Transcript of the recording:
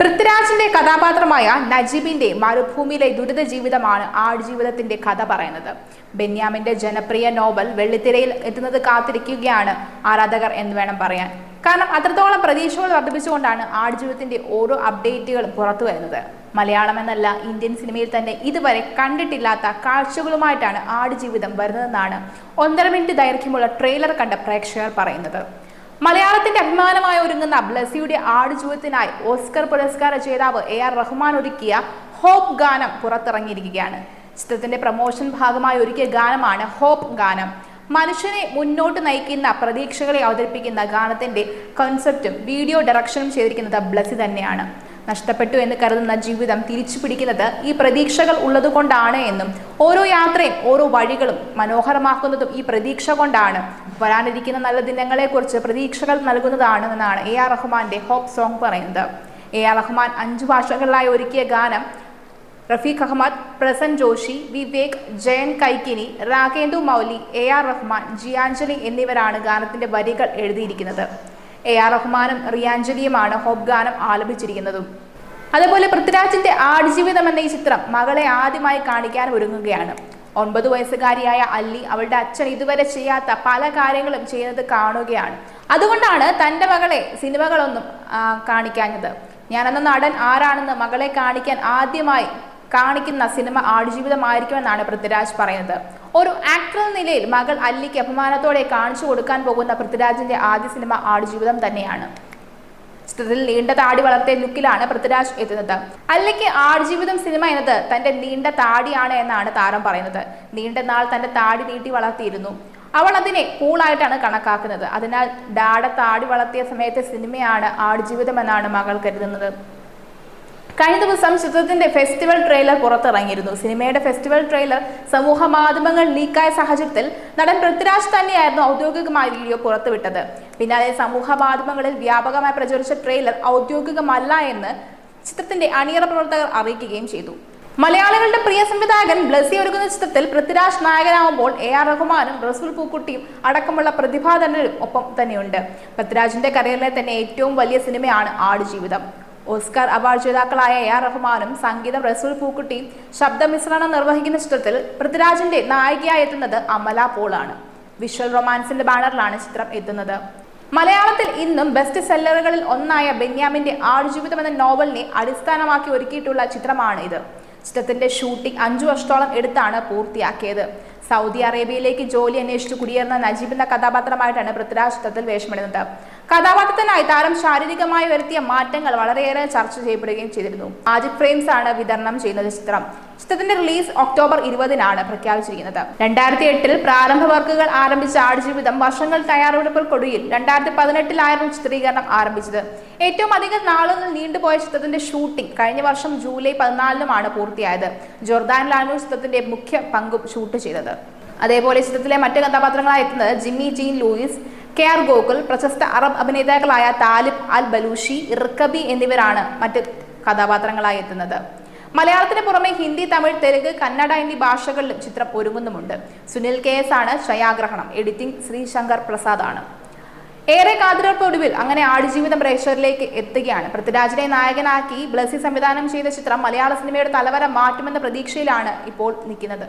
പൃഥ്വിരാജിന്റെ കഥാപാത്രമായ നജീബിന്റെ മരുഭൂമിയിലെ ദുരിത ജീവിതമാണ് ആടുജീവിതത്തിന്റെ കഥ പറയുന്നത്. ബെന്യാമിന്റെ ജനപ്രിയ നോവൽ വെള്ളിത്തിരയിൽ എത്തുന്നത് കാത്തിരിക്കുകയാണ് ആരാധകർ എന്ന് വേണം പറയാൻ. കാരണം അത്രത്തോളം പ്രതീക്ഷകൾ വർദ്ധിപ്പിച്ചുകൊണ്ടാണ് ആടുജീവിതത്തിന്റെ ഓരോ അപ്ഡേറ്റുകളും പുറത്തു വരുന്നത്. മലയാളം എന്നല്ല ഇന്ത്യൻ സിനിമയിൽ തന്നെ ഇതുവരെ കണ്ടിട്ടില്ലാത്ത കാഴ്ചകളുമായിട്ടാണ് ആടുജീവിതം വരുന്നതെന്നാണ് ഒന്നര മിനിറ്റ് ദൈർഘ്യമുള്ള ട്രെയിലർ കണ്ട പ്രേക്ഷകർ പറയുന്നത്. മലയാളത്തിന്റെ അഭിമാനമായി ഒരുങ്ങുന്ന ബ്ലസിയുടെ ആടുജീവിതത്തിനായി ഓസ്കർ പുരസ്കാര ജേതാവ് എ ആർ റഹ്മാൻ ഒരുക്കിയ ഹോപ്പ് ഗാനം പുറത്തിറങ്ങിയിരിക്കുകയാണ്. ചിത്രത്തിന്റെ പ്രമോഷൻ ഭാഗമായി ഒരുക്കിയ ഗാനമാണ് ഹോപ്പ് ഗാനം. മനുഷ്യനെ മുന്നോട്ട് നയിക്കുന്ന പ്രതീക്ഷകളെ അവതരിപ്പിക്കുന്ന ഗാനത്തിന്റെ കൺസെപ്റ്റും വീഡിയോ ഡയറക്ഷനും ചെയ്തിരിക്കുന്നത് ബ്ലസി തന്നെയാണ്. നഷ്ടപ്പെട്ടു എന്ന് കരുതുന്ന ജീവിതം തിരിച്ചു പിടിക്കുന്നത് ഈ പ്രതീക്ഷകൾ ഉള്ളതുകൊണ്ടാണ് എന്നും ഓരോ യാത്രയും ഓരോ വഴികളും മനോഹരമാക്കുന്നതും ഈ പ്രതീക്ഷ കൊണ്ടാണ്. വരാനിരിക്കുന്ന നല്ല ദിനങ്ങളെക്കുറിച്ച് പ്രതീക്ഷകൾ നൽകുന്നതാണ് എന്നാണ് എ ആർ റഹ്മാന്റെ ഹോപ്പ് സോങ് പറയുന്നത്. എ ആർ റഹ്മാൻ അഞ്ചു ഭാഷകളിലായി ഒരുക്കിയ ഗാനം റഫീഖ് അഹമ്മദ് പ്രസൻ ജോഷി വിവേക് ജയൻ കൈക്കിനി രാഗേന്ദു മൗലി എ ആർ റഹ്മാൻ ജിയാഞ്ജലി എന്നിവരാണ് ഗാനത്തിന്റെ വരികൾ എഴുതിയിരിക്കുന്നത്. എ ആർ റഹ്മാനും റിയാഞ്ജലിയുമാണ് ഹോപ്പ് ഗാനം ആലപിച്ചിരിക്കുന്നതും. അതേപോലെ പൃഥ്വിരാജിന്റെ ആടുജീവിതം എന്ന ഈ ചിത്രം മകളെ ആദ്യമായി കാണിക്കാൻ ഒരുങ്ങുകയാണ്. ഒൻപത് വയസ്സുകാരിയായ അല്ലി അവളുടെ അച്ഛൻ ഇതുവരെ ചെയ്യാത്ത പല കാര്യങ്ങളും ചെയ്യുന്നത് കാണുകയാണ്. അതുകൊണ്ടാണ് തന്റെ മകളെ സിനിമകളൊന്നും കാണിക്കാഞ്ഞത്. ഞാനെന്ന നടൻ ആരാണെന്ന് മകളെ കാണിക്കാൻ ആദ്യമായി കാണിക്കുന്ന സിനിമ ആടുജീവിതമായിരിക്കുമെന്നാണ് പൃഥ്വിരാജ് പറയുന്നത്. ഒരു ആക്ടർ എന്ന നിലയിൽ മകൾ അല്ലിക്ക് അഭിമാനത്തോടെ കാണിച്ചു കൊടുക്കാൻ പോകുന്ന പൃഥ്വിരാജിന്റെ ആദ്യ സിനിമ ആടുജീവിതം തന്നെയാണ്. ചിത്രത്തിൽ നീണ്ട താടി വളർത്തിയ ലുക്കിലാണ് പൃഥ്വിരാജ് എത്തുന്നത്. അല്ലയ്ക്ക് ആടുജീവിതം സിനിമ എന്നത് തന്റെ നീണ്ട താടിയാണ് എന്നാണ് താരം പറയുന്നത്. നീണ്ട നാൾ തന്റെ താടി നീട്ടി വളർത്തിയിരുന്നു. അവൾ അതിനെ കൂളായിട്ടാണ് കണക്കാക്കുന്നത്. അതിനാൽ ഡാഡ താടി വളർത്തിയ സമയത്തെ സിനിമയാണ് ആടുജീവിതം എന്നാണ് മകൾ കരുതുന്നത്. കഴിഞ്ഞ ദിവസം ചിത്രത്തിന്റെ ഫെസ്റ്റിവൽ ട്രെയിലർ പുറത്തിറങ്ങിയിരുന്നു. സിനിമയുടെ ഫെസ്റ്റിവൽ ട്രെയിലർ സമൂഹ മാധ്യമങ്ങൾ ലീക്കായ സാഹചര്യത്തിൽ നടൻ പൃഥ്വിരാജ് തന്നെയായിരുന്നു ഔദ്യോഗികമായി വീഡിയോ പുറത്തുവിട്ടത്. പിന്നാലെ സമൂഹ മാധ്യമങ്ങളിൽ വ്യാപകമായി പ്രചരിച്ച ട്രെയിലർ ഔദ്യോഗികമല്ല എന്ന് ചിത്രത്തിന്റെ അണിയറ പ്രവർത്തകർ അറിയിക്കുകയും ചെയ്തു. മലയാളികളുടെ പ്രിയ സംവിധായകൻ ബ്ലസി ഒരുക്കുന്ന ചിത്രത്തിൽ പൃഥ്വിരാജ് നായകനാവുമ്പോൾ എ ആർ റഹ്മാനും റസൂൽ പൂക്കുട്ടിയും അടക്കമുള്ള പ്രതിഭാധനരും ഒപ്പം തന്നെയുണ്ട്. പൃഥ്വിരാജിന്റെ കരിയറിലെ തന്നെ ഏറ്റവും വലിയ സിനിമയാണ് ആടുജീവിതം. ഓസ്കാർ അവാർഡ് ജേതാക്കളായ എ ആർ റഹ്മാനും സംഗീതം റസൂൽ പൂക്കുട്ടിയും ശബ്ദമിശ്രണം നിർവഹിക്കുന്ന ചിത്രത്തിൽ പൃഥ്വിരാജിന്റെ നായികയായി എത്തുന്നത് അമല പോളാണ്. വിഷ്വൽ റൊമാൻസിന്റെ ബാനറിലാണ് ചിത്രം എത്തുന്നത്. മലയാളത്തിൽ ഇന്നും ബെസ്റ്റ് സെല്ലറുകളിൽ ഒന്നായ ബെന്യാമിന്റെ ആടുജീവിതം എന്ന നോവലിനെ അടിസ്ഥാനമാക്കി ഒരുക്കിയിട്ടുള്ള ചിത്രമാണ് ഇത് ചിത്രത്തിന്റെ ഷൂട്ടിംഗ് അഞ്ചു വർഷത്തോളം എടുത്താണ് പൂർത്തിയാക്കിയത്. സൗദി അറേബ്യയിലേക്ക് ജോലി അന്വേഷിച്ച് കുടിയേറുന്ന നജീബ് എന്ന കഥാപാത്രമായിട്ടാണ് പൃഥ്വിരാജ് ചിത്രത്തിൽ വേഷമിടുന്നത്. കഥാപാത്രത്തിനായി താരം ശാരീരികമായി വരുത്തിയ മാറ്റങ്ങൾ വളരെയേറെ ചർച്ച ചെയ്യപ്പെടുകയും ചെയ്തിരുന്നു. ആജിത് ഫ്രെയിംസ് ആണ് വിതരണം ചെയ്യുന്നത് ചിത്രം. ചിത്രത്തിന്റെ റിലീസ് ഒക്ടോബർ ഇരുപതിനാണ് പ്രഖ്യാപിച്ചിരിക്കുന്നത്. രണ്ടായിരത്തി എട്ടിൽ പ്രാരംഭ വർക്കുകൾ ആരംഭിച്ച ആടുജീവിതം വർഷങ്ങൾ തയ്യാറെടുപ്പുകൾക്കൊടുവിൽ രണ്ടായിരത്തി പതിനെട്ടിലായിരുന്നു ചിത്രീകരണം ആരംഭിച്ചത്. ഏറ്റവും അധികം നാളുകൾ നീണ്ടുപോയ ചിത്രത്തിന്റെ ഷൂട്ടിംഗ് കഴിഞ്ഞ വർഷം ജൂലൈ പതിനാലിനുമാണ് പൂർത്തിയായത്. ജോർദാൻ ജോർദാനിലാണ് ചിത്രത്തിന്റെ മുഖ്യ പങ്കും ഷൂട്ട് ചെയ്തത്. അതേപോലെ ചിത്രത്തിലെ മറ്റ് കഥാപാത്രങ്ങളായി എത്തുന്നത് Jimmy Jean Louis K R Gokul പ്രശസ്ത അറബ് അഭിനേതാക്കളായ താലിബ് അൽ ബലൂഷി ഇർക്കബി എന്നിവരാണ് മറ്റ് കഥാപാത്രങ്ങളായി എത്തുന്നത്. മലയാളത്തിന് പുറമെ ഹിന്ദി തമിഴ് തെലുങ്ക് കന്നഡ എന്നീ ഭാഷകളിലും ചിത്രം ഒരുങ്ങുന്നുമുണ്ട്. സുനിൽ കെ എസ് ആണ് ഛയാഗ്രഹണം. എഡിറ്റിംഗ് ശ്രീശങ്കർ പ്രസാദ് ആണ്. ഏറെ കാത്തിരിപ്പൊടുവിൽ അങ്ങനെ ആടുജീവിതം പ്രേക്ഷകരിലേക്ക് എത്തുകയാണ്. പൃഥ്വിരാജിനെ നായകനാക്കി ബ്ലസി സംവിധാനം ചെയ്ത ചിത്രം മലയാള സിനിമയുടെ തലവര മാറ്റുമെന്ന പ്രതീക്ഷയിലാണ് ഇപ്പോൾ നിൽക്കുന്നത്.